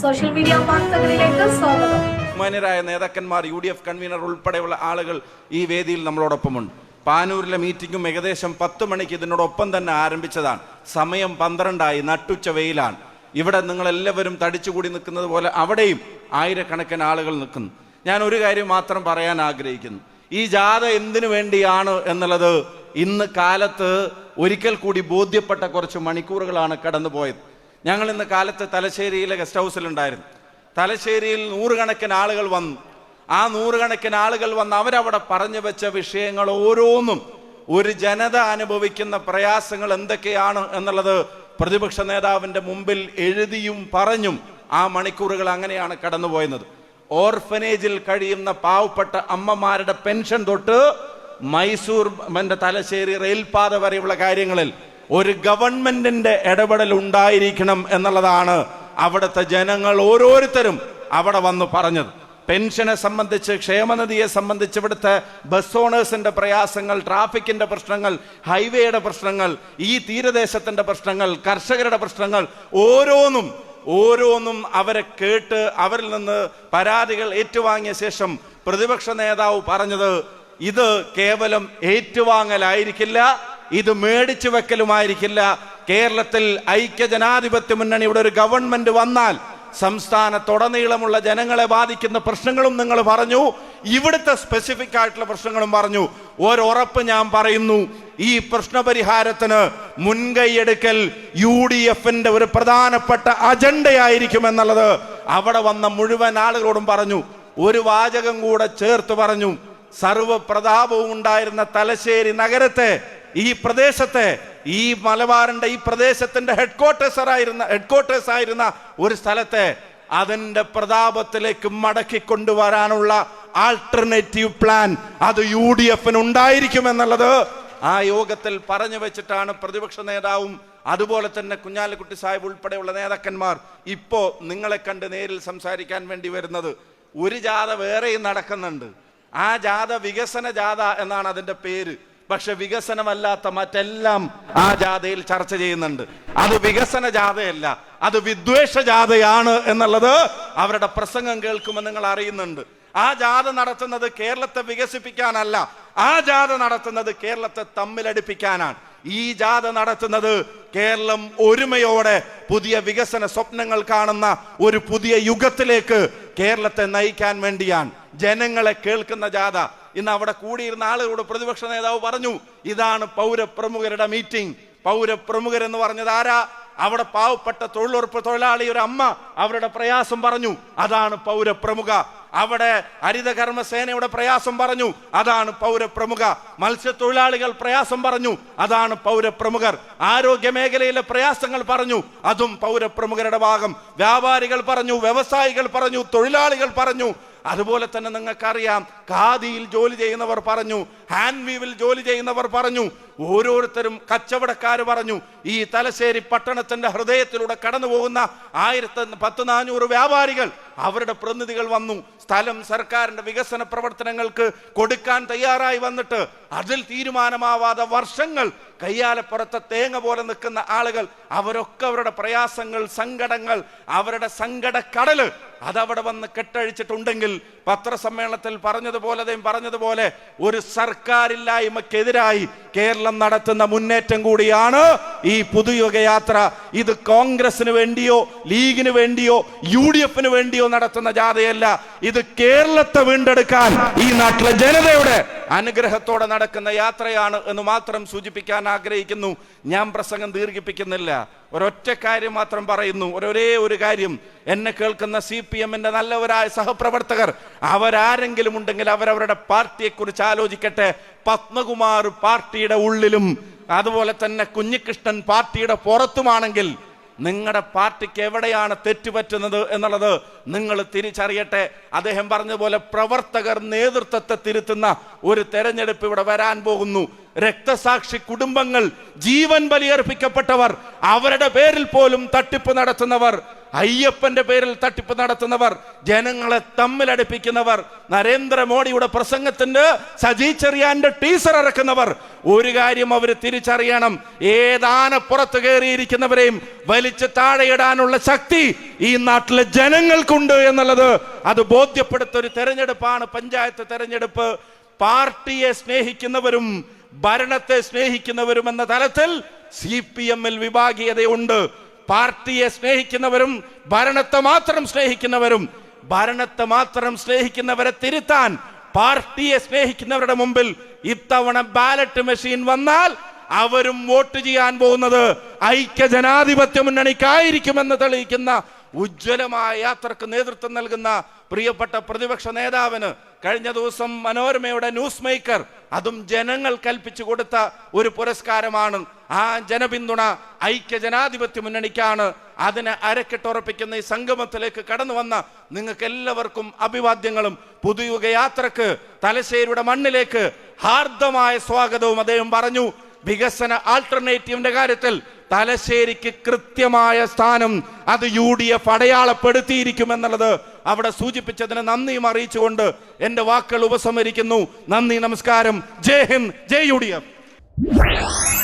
Social media വാർത്തകളിലേക്ക് സ്വാഗതം. മാന്യരായ നേതാക്കന്മാർ യു ഡി എഫ് കൺവീനർ ഉൾപ്പെടെയുള്ള ആളുകൾ ഈ വേദിയിൽ നമ്മളോടൊപ്പമുണ്ട്. പാനൂരിലെ മീറ്റിംഗും ഏകദേശം പത്ത് മണിക്ക് ഇതിനോടൊപ്പം തന്നെ ആരംഭിച്ചതാണ്. സമയം പന്ത്രണ്ടായി നട്ടുച്ച വെയിലാണ്. ഇവിടെ നിങ്ങൾ എല്ലാവരും തടിച്ചുകൂടി നിൽക്കുന്നത് പോലെ അവിടെയും ആയിരക്കണക്കിന് ആളുകൾ നിൽക്കുന്നു. ഞാൻ ഒരു കാര്യം മാത്രം പറയാൻ ആഗ്രഹിക്കുന്നു. ഈ ജാഥ എന്തിനു വേണ്ടിയാണ് എന്നുള്ളത് ഇന്ന് കാലത്ത് ഒരിക്കൽ കൂടി ബോധ്യപ്പെട്ട കുറച്ച് മണിക്കൂറുകളാണ് കടന്നുപോയത്. ഞങ്ങൾ ഇന്ന് കാലത്ത് തലശ്ശേരിയിലെ ഗസ്റ്റ് ഹൗസിലുണ്ടായിരുന്നു. തലശ്ശേരിയിൽ നൂറുകണക്കിന് ആളുകൾ വന്നു. ആ നൂറുകണക്കിന് ആളുകൾ വന്ന് അവരവിടെ പറഞ്ഞു വെച്ച വിഷയങ്ങൾ ഓരോന്നും ഒരു ജനത അനുഭവിക്കുന്ന പ്രയാസങ്ങൾ എന്തൊക്കെയാണ് എന്നുള്ളത് പ്രതിപക്ഷ നേതാവിന്റെ മുമ്പിൽ എഴുതിയും പറഞ്ഞും ആ മണിക്കൂറുകൾ അങ്ങനെയാണ് കടന്നുപോയത്. ഓർഫനേജിൽ കഴിയുന്ന പാവപ്പെട്ട അമ്മമാരുടെ പെൻഷൻ തൊട്ട് മൈസൂർ തലശ്ശേരി റെയിൽപാത വരെയുള്ള കാര്യങ്ങളിൽ ഒരു ഗവൺമെന്റിന്റെ ഇടപെടൽ ഉണ്ടായിരിക്കണം എന്നുള്ളതാണ് അവിടുത്തെ ജനങ്ങൾ ഓരോരുത്തരും അവിടെ വന്ന് പറഞ്ഞത്. പെൻഷനെ സംബന്ധിച്ച് ക്ഷേമനിധിയെ സംബന്ധിച്ച് ഇവിടുത്തെ ബസ് ഓണേഴ്സിന്റെ പ്രയാസങ്ങൾ ട്രാഫിക്കിന്റെ പ്രശ്നങ്ങൾ ഹൈവേയുടെ പ്രശ്നങ്ങൾ ഈ തീരദേശത്തിന്റെ പ്രശ്നങ്ങൾ കർഷകരുടെ പ്രശ്നങ്ങൾ ഓരോന്നും ഓരോന്നും അവരെ കേട്ട് അവരിൽ നിന്ന് പരാതികൾ ഏറ്റുവാങ്ങിയ ശേഷം പ്രതിപക്ഷ നേതാവ് പറഞ്ഞത് ഇത് കേവലം ഏറ്റുവാങ്ങലായിരിക്കില്ല ഇത് മേടിച്ചു വെക്കലുമായിരിക്കില്ല. കേരളത്തിൽ ഐക്യ ജനാധിപത്യ ഇവിടെ ഒരു ഗവൺമെന്റ് വന്നാൽ സംസ്ഥാനത്തുടനീളമുള്ള ജനങ്ങളെ ബാധിക്കുന്ന പ്രശ്നങ്ങളും നിങ്ങൾ പറഞ്ഞു. ഇവിടുത്തെ സ്പെസിഫിക് ആയിട്ടുള്ള പ്രശ്നങ്ങളും പറഞ്ഞു. ഒരുറപ്പ് ഞാൻ പറയുന്നു ഈ പ്രശ്നപരിഹാരത്തിന് മുൻകൈയെടുക്കൽ യു ഡി എഫിന്റെ ഒരു പ്രധാനപ്പെട്ട അജണ്ടയായിരിക്കും എന്നുള്ളത് അവിടെ വന്ന മുഴുവൻ ആളുകളോടും പറഞ്ഞു. ഒരു വാചകം കൂടെ ചേർത്ത് പറഞ്ഞു. സർവപ്രതാപവും ഉണ്ടായിരുന്ന തലശ്ശേരി നഗരത്തെ ഈ പ്രദേശത്തെ ഈ മലബാറിന്റെ ഈ പ്രദേശത്തിന്റെ ഹെഡ്ക്വാർട്ടേഴ്സ് ആയിരുന്ന ഹെഡ്ക്വാർട്ടേഴ്സ് ആയിരുന്ന ഒരു സ്ഥലത്തെ അതിന്റെ പ്രതാപത്തിലേക്ക് മടക്കി കൊണ്ടുവരാനുള്ള ആൾട്ടർനേറ്റീവ് പ്ലാൻ അത് യു ഡി എഫിന് ഉണ്ടായിരിക്കും എന്നുള്ളത് ആ യോഗത്തിൽ പറഞ്ഞു വെച്ചിട്ടാണ് പ്രതിപക്ഷ നേതാവും അതുപോലെ തന്നെ കുഞ്ഞാലിക്കുട്ടി സാഹിബ് ഉൾപ്പെടെയുള്ള നേതാക്കന്മാർ ഇപ്പോ നിങ്ങളെ കണ്ട് നേരിൽ സംസാരിക്കാൻ വേണ്ടി വരുന്നത്. ഒരു ജാഥ വേറെയും നടക്കുന്നുണ്ട്. ആ ജാഥ വികസന ജാഥ എന്നാണ് അതിന്റെ പേര്. പക്ഷെ വികസനമല്ലാത്ത മറ്റെല്ലാം ആ ജാഥയിൽ ചർച്ച ചെയ്യുന്നുണ്ട്. അത് വികസന ജാഥയല്ല അത് വിദ്വേഷ ജാഥയാണ് എന്നുള്ളത് അവരുടെ പ്രസംഗം കേൾക്കുമ്പോൾ നിങ്ങൾ അറിയുന്നുണ്ട്. ആ ജാഥ നടത്തുന്നത് കേരളത്തെ വികസിപ്പിക്കാനല്ല ആ ജാഥ നടത്തുന്നത് കേരളത്തെ തമ്മിലടിപ്പിക്കാനാണ്. ഈ ജാഥ നടത്തുന്നത് കേരളം ഒരുമയോടെ പുതിയ വികസന സ്വപ്നങ്ങൾ കാണുന്ന ഒരു പുതിയ യുഗത്തിലേക്ക് കേരളത്തെ നയിക്കാൻ വേണ്ടിയാണ്. ജനങ്ങളെ കേൾക്കുന്ന ജാഥ ഇന്ന് അവിടെ കൂടിയിരുന്ന ആളുകളോട് പ്രതിപക്ഷ നേതാവ് പറഞ്ഞു ഇതാണ് പൗരപ്രമുഖരുടെ മീറ്റിംഗ് പൗരപ്രമുഖരെന്ന് പറഞ്ഞത് ആരാ? അവിടെ പാവപ്പെട്ട തൊഴിലുറപ്പ് തൊഴിലാളി ഒരു അമ്മ അവരുടെ പ്രയാസം പറഞ്ഞു അതാണ് പൗരപ്രമുഖ. അവിടെ ഹരിതകർമ്മസേനയുടെ പ്രയാസം പറഞ്ഞു അതാണ് പൗരപ്രമുഖ. മത്സ്യത്തൊഴിലാളികൾ പ്രയാസം പറഞ്ഞു അതാണ് പൗരപ്രമുഖർ. ആരോഗ്യ മേഖലയിലെ പ്രയാസങ്ങൾ പറഞ്ഞു അതും പൗരപ്രമുഖരുടെ ഭാഗം. വ്യാപാരികൾ പറഞ്ഞു വ്യവസായികൾ പറഞ്ഞു തൊഴിലാളികൾ പറഞ്ഞു അതുപോലെ തന്നെ നിങ്ങൾക്കറിയാം ഖാദിയിൽ ജോലി ചെയ്യുന്നവർ പറഞ്ഞു ഹാൻഡ് വീവിൽ ജോലി ചെയ്യുന്നവർ പറഞ്ഞു ഓരോരുത്തരും കച്ചവടക്കാർ പറഞ്ഞു ഈ തലശ്ശേരി പട്ടണത്തിന്റെ ഹൃദയത്തിലൂടെ കടന്നു പോകുന്ന ആയിരത്തി പത്ത് നാനൂറ് വ്യാപാരികൾ അവരുടെ പ്രതിനിധികൾ വന്നു സ്ഥലം സർക്കാരിന്റെ വികസന പ്രവർത്തനങ്ങൾക്ക് കൊടുക്കാൻ തയ്യാറായി വന്നിട്ട് അതിൽ തീരുമാനമാവാതെ വർഷങ്ങൾ കയ്യാലപ്പുറത്തെ തേങ്ങ പോലെ നിൽക്കുന്ന ആളുകൾ അവരൊക്കെ അവരുടെ പ്രയാസങ്ങൾ സങ്കടങ്ങൾ അവരുടെ സങ്കടക്കടൽ അതവിടെ വന്ന് കെട്ടഴിച്ചിട്ടുണ്ടെങ്കിൽ പത്രസമ്മേളനത്തിൽ പറഞ്ഞതുപോലെ അദ്ദേഹം പറഞ്ഞതുപോലെ ഒരു സർക്കാരില്ലായ്മക്കെതിരായി കേരളം നടത്തുന്ന മുന്നേറ്റം കൂടിയാണ് ഈ പുതുയുഗ യാത്ര ഇത് കോൺഗ്രസിന് വേണ്ടിയോ ലീഗിന് വേണ്ടിയോ യു ഡി എഫിന് വേണ്ടിയോ നടത്തുന്ന ജാഥയല്ല. ഇത് കേരളത്തെ വീണ്ടെടുക്കാൻ ഈ നാട്ടിലെ ജനതയുടെ അനുഗ്രഹത്തോടെ നടക്കുന്ന യാത്രയാണ് എന്ന് മാത്രം സൂചിപ്പിക്കാൻ ആഗ്രഹിക്കുന്നു. ഞാൻ പ്രസംഗം ദീർഘിപ്പിക്കുന്നില്ല. ഒരൊറ്റ കാര്യം മാത്രം പറയുന്നു. ഒരേ ഒരു കാര്യം. എന്നെ കേൾക്കുന്ന സി പി എമ്മിന്റെ നല്ലവരായ സഹപ്രവർത്തകർ അവരാരെങ്കിലും ഉണ്ടെങ്കിൽ അവരവരുടെ പാർട്ടിയെ കുറിച്ച് ആലോചിക്കട്ടെ. പത്മകുമാർ പാർട്ടിയുടെ ഉള്ളിലും അതുപോലെ തന്നെ കുഞ്ഞിക്കൃഷ്ണൻ പാർട്ടിയുടെ പുറത്തുമാണെങ്കിൽ നിങ്ങളുടെ പാർട്ടിക്ക് എവിടെയാണ് തെറ്റുപറ്റുന്നത് എന്നുള്ളത് നിങ്ങൾ തിരിച്ചറിയട്ടെ. അദ്ദേഹം പറഞ്ഞതുപോലെ പ്രവർത്തകർ നേതൃത്വത്തെ തിരുത്തുന്ന ഒരു തെരഞ്ഞെടുപ്പ് ഇവിടെ വരാൻ പോകുന്നു. രക്തസാക്ഷി കുടുംബങ്ങൾ ജീവൻ ബലിയർപ്പിക്കപ്പെട്ടവർ അവരുടെ പേരിൽ പോലും തട്ടിപ്പ് നടത്തുന്നവർ അയ്യപ്പന്റെ പേരിൽ തട്ടിപ്പ് നടത്തുന്നവർ ജനങ്ങളെ തമ്മിലടിപ്പിക്കുന്നവർ നരേന്ദ്രമോദിയുടെ പ്രസംഗത്തിന്റെ സജി ചെറിയാന്റെ ടീസർ ഇറക്കുന്നവർ ഒരു കാര്യം അവർ തിരിച്ചറിയണം. ഏതാനപ്പുറത്ത് കയറിയിരിക്കുന്നവരെയും വലിച്ചു താഴെയിടാനുള്ള ശക്തി ഈ നാട്ടിലെ ജനങ്ങൾക്കുണ്ട് എന്നുള്ളത് അത് ബോധ്യപ്പെടുത്ത ഒരു തെരഞ്ഞെടുപ്പാണ് പഞ്ചായത്ത് തെരഞ്ഞെടുപ്പ്. പാർട്ടിയെ സ്നേഹിക്കുന്നവരും ഭരണത്തെ സ്നേഹിക്കുന്നവരും എന്ന തലത്തിൽ സി പി എമ്മിൽ വിഭാഗീയതയുണ്ട്. പാർട്ടിയെ സ്നേഹിക്കുന്നവരും ഭരണത്തെ മാത്രം സ്നേഹിക്കുന്നവരും ഭരണത്തെ മാത്രം സ്നേഹിക്കുന്നവരെ തിരുത്താൻ പാർട്ടിയെ സ്നേഹിക്കുന്നവരുടെ മുമ്പിൽ ഇത്തവണ ബാലറ്റ് മെഷീൻ വന്നാൽ അവരും വോട്ട് ചെയ്യാൻ പോകുന്നത് ഐക്യ ജനാധിപത്യ മുന്നണിക്കായിരിക്കുമെന്ന് തെളിയിക്കുന്ന ഉജ്ജ്വലമായ യാത്രയ്ക്ക് നേതൃത്വം നൽകുന്ന പ്രിയപ്പെട്ട പ്രതിപക്ഷ നേതാവിന് കഴിഞ്ഞ ദിവസം മനോരമയുടെ ന്യൂസ് മേക്കർ അതും ജനങ്ങൾ കൽപ്പിച്ചു കൊടുത്ത ഒരു പുരസ്കാരമാണ്. ആ ജനപിന്തുണ ഐക്യ ജനാധിപത്യ മുന്നണിക്കാണ്. അതിനെ അരക്കെട്ടുറപ്പിക്കുന്ന ഈ സംഗമത്തിലേക്ക് കടന്നു വന്ന നിങ്ങൾക്ക് എല്ലാവർക്കും അഭിവാദ്യങ്ങളും. പുതുയുഗ യാത്രയ്ക്ക് തലശ്ശേരിയുടെ മണ്ണിലേക്ക് ഹാർദമായ സ്വാഗതവും അദ്ദേഹം പറഞ്ഞു. വികസന ആൾട്ടർനേറ്റീവിന്റെ കാര്യത്തിൽ തലശ്ശേരിക്ക് കൃത്യമായ സ്ഥാനം അത് യു ഡി എഫ് അടയാളപ്പെടുത്തിയിരിക്കുമെന്നുള്ളത് അവിടെ സൂചിപ്പിച്ചതിന് നന്ദിയും അറിയിച്ചുകൊണ്ട് എന്റെ വാക്കുകൾ ഉപസംഹരിക്കുന്നു. നന്ദി നമസ്കാരം. ജയ് ഹിന്ദ് ജയ് യു ഡി എഫ്.